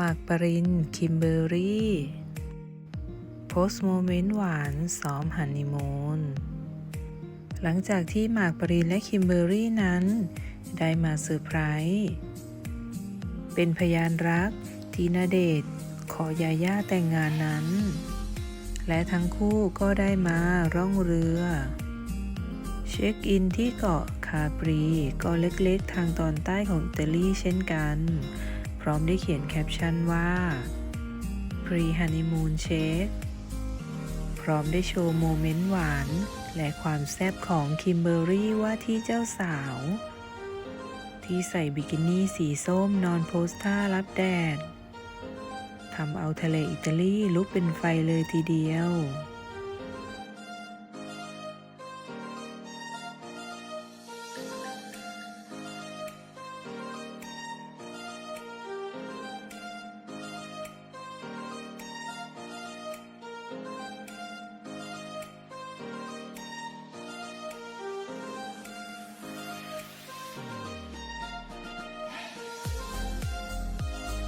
หมากปริน คิมเบอร์รี่โพสโมเมนต์หวานซ้อมฮันนีมูนหลังจากที่หมากปรินและคิมเบอร์รี่นั้น ได้มาเซอร์ไพรส์เป็นพยานรักที่นาเดชขอยาย่าแต่งงานนั้น และทั้งคู่ก็ได้มาร่องเรือ เช็คอินที่เกาะคาปรีเกาะเล็กๆ ทางตอนใต้ของอิตาลีเช่นกัน พร้อมได้เขียนแคปชั่นว่า Pre Honeymoon Check พร้อมได้โชว์โมเมนต์หวาน และความแซ่บของคิมเบอร์รี่ว่าที่เจ้าสาว ที่ใส่บิกินี่สีส้มนอนโพสท่ารับแดดทำเอาทะเลอิตาลีลุกเป็นไฟเลยทีเดียว